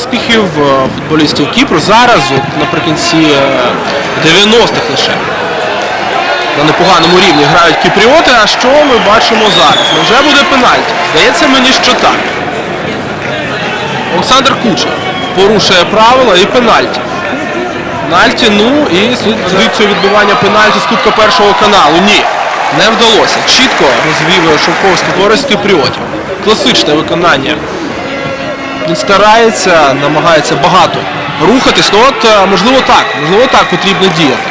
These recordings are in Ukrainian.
успіхів е, футболістів Кіпру зараз, от, наприкінці е, 90-х лише. На непоганому рівні грають кіпріоти, а що ми бачимо зараз? Невже буде пенальті? Здається мені, що так. Олександр Кучер порушує правила і пенальті. Пенальті, ну і слідується відбивання пенальті з кубка першого каналу. Ні, не вдалося. Чітко розвів Шовковський користь кіпріотів. Класичне виконання. Він старається, намагається багато рухатись. Ну от, е, можливо, так, можливо, так потрібно діяти.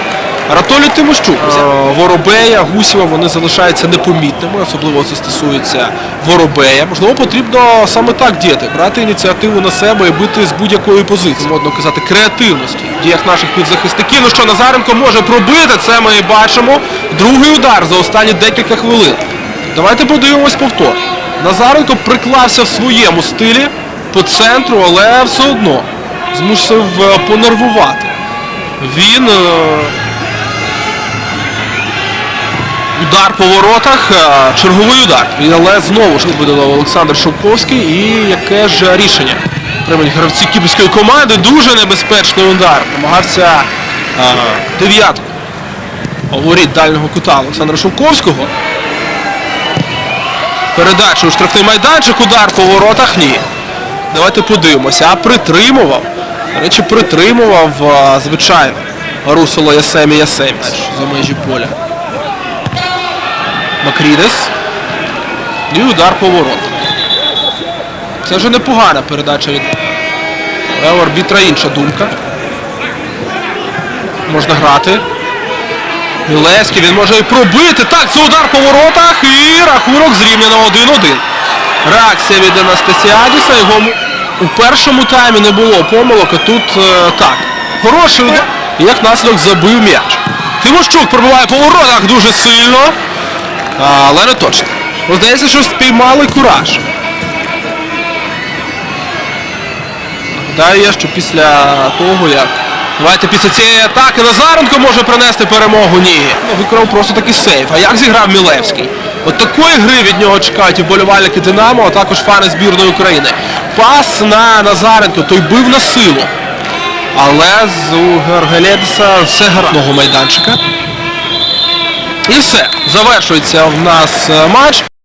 Ратолі Тимощук, е, Воробея, Гусєва, вони залишаються непомітними, особливо це стосується Воробея. Можливо, потрібно саме так діяти, брати ініціативу на себе і бити з будь-якої позиції. Модно казати, креативності в діях наших підзахисників. Ну що, Назаренко може пробити, це ми бачимо. Другий удар за останні декілька хвилин. Давайте подивимось повтор. Назаренко приклався в своєму стилі по центру, але все одно змусив е, понервувати. Він. е, Удар по воротах, е, черговий удар. Але знову ж видав Олександр Шовковський. І яке ж рішення приймуть гравці кіпрської команди. Дуже небезпечний удар. Намагався дев'ятку. Говорить дальнього кута Олександра Шовковського. Передача у штрафний майданчик, удар по воротах. Ні. Давайте подивимося. А притримував. До речі, притримував, звичайно, Русуло Ясемі Ясеміс за межі поля. Макрідес. І удар по воротах. Це вже непогана передача від арбітра інша думка. Можна грати. Мілевський, він може і пробити. Так, це удар по воротах і рахунок зрівняно 1-1. Реакція від Анастасіадіса. Його у першому таймі не було помилок, а тут е, так. Хороший удар. І як наслідок забив м'яч. Тимощук пробиває по воротах дуже сильно. Але не точно. Ну, Здається, що спіймали кураж. Нагадаю я, що після того, як давайте після цієї атаки Назаренко може принести перемогу. Ні. Ну, виконав просто такий сейф. А як зіграв Мілевський? От такої гри від нього чекають і вболівальники Динамо, а також фани збірної України. Пас на Назаренко, той бив на силу. Але з у Георгелєдеса все гарного майданчика. І все. Завершується в нас е, матч.